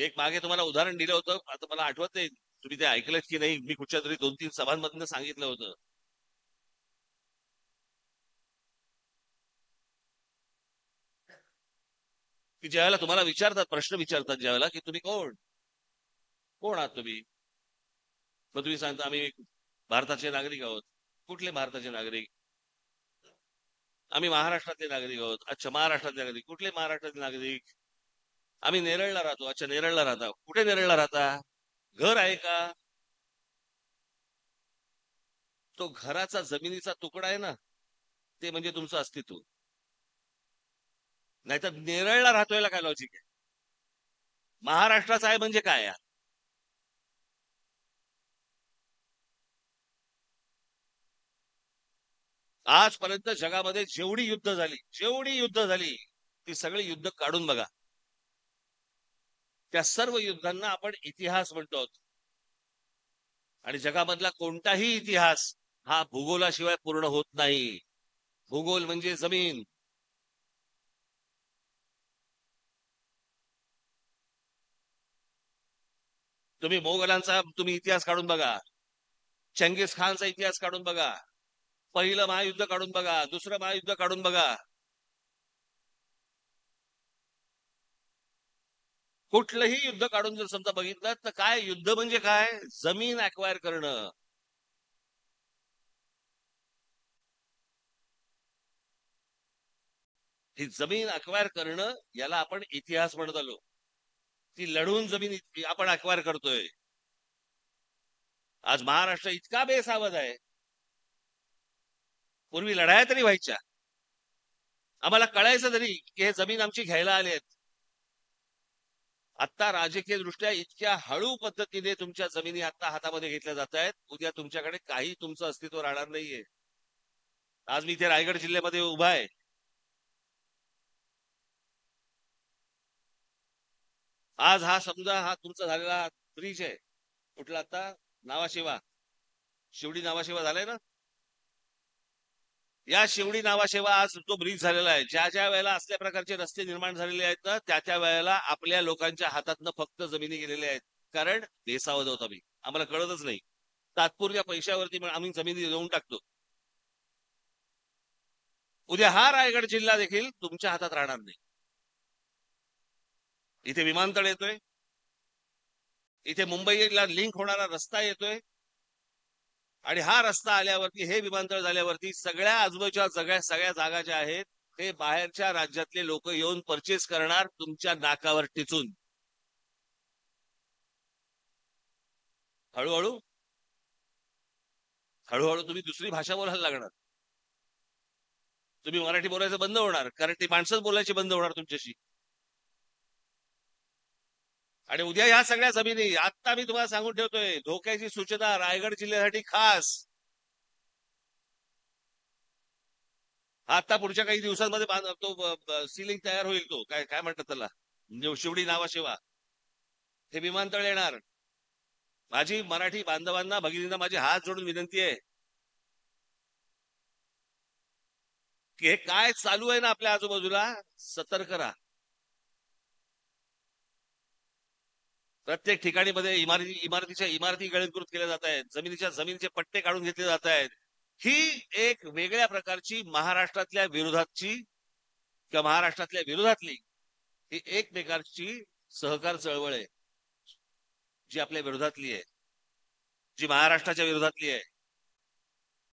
मी एक मागे तुम्हाला उदाहरण दिलं होतं. आता मला आठवत नाही तुम्ही ते ऐकलं की नाही. मी कुठच्या तरी दोन तीन सभांमधनं सांगितलं होतं. की ज्यावेळेला तुम्हाला विचारतात प्रश्न विचारतात ज्यावेळेला की तुम्ही कोण? कोण आहात तुम्ही? मग तुम्ही सांगता आम्ही भारताचे नागरिक आहोत. कुठले भारताचे नागरिक? आम्ही महाराष्ट्रातले नागरिक आहोत. अच्छा महाराष्ट्रातले नागरिक. कुठले महाराष्ट्रातले नागरिक? आम्ही नेरळला राहतो अच्छा नेरळला राहता. कुठे नेरळला राहता? घर आहे का? तो घराचा जमिनीचा तुकडा आहे ना ते म्हणजे तुमचं अस्तित्व. नाहीतर नेरळला राहतोय काय लॉजिक आहे? महाराष्ट्राचा आहे म्हणजे काय? यार आजपर्यंत जगामध्ये जेवढी युद्ध झाली जेवढी युद्ध झाली ती सगळी युद्ध काढून बघा. त्या सर्व युद्धांना आपण इतिहास म्हणतो. आणि जगामधला कोणताही इतिहास हा भूगोलाशिवाय पूर्ण होत नाही. भूगोल म्हणजे जमीन. तुम्ही मोगलांचा तुम्ही इतिहास काढून बघा. चंगीस खानचा इतिहास काढून बघा. पहिलं महायुद्ध काढून बघा. दुसरं महायुद्ध काढून बघा. कुठलंही युद्ध काढून जर समजा बघितलं तर काय युद्ध म्हणजे काय? जमीन अक्वायर करणं. ही जमीन अक्वायर करणं याला आपण इतिहास म्हणत आलो. ती लढून जमीन आपण अक्वायर करतोय. आज महाराष्ट्र इतका बेसावध आहे. पूर्वी लढाया तरी व्हायच्या. आम्हाला कळायचं तरी की हे जमीन आमची घ्यायला आली आहेत आता राजकीय दृष्ट्या इतक्या हळू पद्धतीने तुमच्या जमिनी आता हातामध्ये घेतल्या जात आहेत. उद्या तुमच्याकडे काही तुमचं अस्तित्व राहणार नाहीये. आज मी इथे रायगड जिल्ह्यामध्ये उभा आहे. आज हा समजा हा तुमचा झालेला ब्रिज आहे. कुठला आता? नावाशिवा. शिवडी नावाशिवा झालाय ना? या शिवडी नावाशिवा आज तो ब्रिज झालेला आहे. ज्या ज्या वेळेला असल्या प्रकारचे रस्ते निर्माण झालेले आहेत ना त्या त्या वेळेला आपल्या लोकांच्या हातातनं फक्त जमिनी गेलेल्या आहेत. कारण बेसावध होत आम्ही. आम्हाला कळतच नाही. तात्पुरत्या पैशावरती आम्ही जमिनी देऊन टाकतो. उद्या हा रायगड जिल्हा देखील तुमच्या हातात राहणार नाही. इथे विमानतळ येतोय. इथे मुंबईला लिंक होणारा रस्ता येतोय. आणि हा रस्ता आल्यावरती हे विमानतळ झाल्यावरती सगळ्या आजूबाजूच्या सगळ्या सगळ्या जागा ज्या आहेत ते बाहेरच्या राज्यातले लोक येऊन परचेस करणार तुमच्या नाकावर टिचून. हळूहळू? हळूहळू तुम्ही दुसरी भाषा बोलायला लागणार. तुम्ही मराठी बोलायचं बंद होणार. कारण ती माणसंच बोलायची बंद होणार तुमच्याशी. आणि उद्या ह्या सगळ्या जमिनी आता मी तुम्हाला सांगून ठेवतोय धोक्याची सूचना रायगड जिल्ह्यासाठी खास. आता पुढच्या काही दिवसांमध्ये तो सिलिंग तयार होईल तो. काय काय म्हणतात त्याला? शिवडी शिवडी नावाशिवा हे विमानतळ येणार. माझी मराठी बांधवांना भगिनींना माझी हात जोडून विनंती आहे. की हे काय चालू आहे ना आपल्या आजूबाजूला? सतर्क राहा. प्रत्येक ठिकाणी मध्ये इमारती इमारतीच्या इमारती गळीकृत केल्या जात आहेत. जमिनीच्या जमिनीचे पट्टे काढून घेतले जात आहेत. ही एक वेगळ्या प्रकारची महाराष्ट्रातल्या विरोधातची किंवा महाराष्ट्रातल्या विरोधातली ही एक प्रकारची सहकार चळवळ आहे जी आपल्या विरोधातली आहे जी महाराष्ट्राच्या विरोधातली आहे.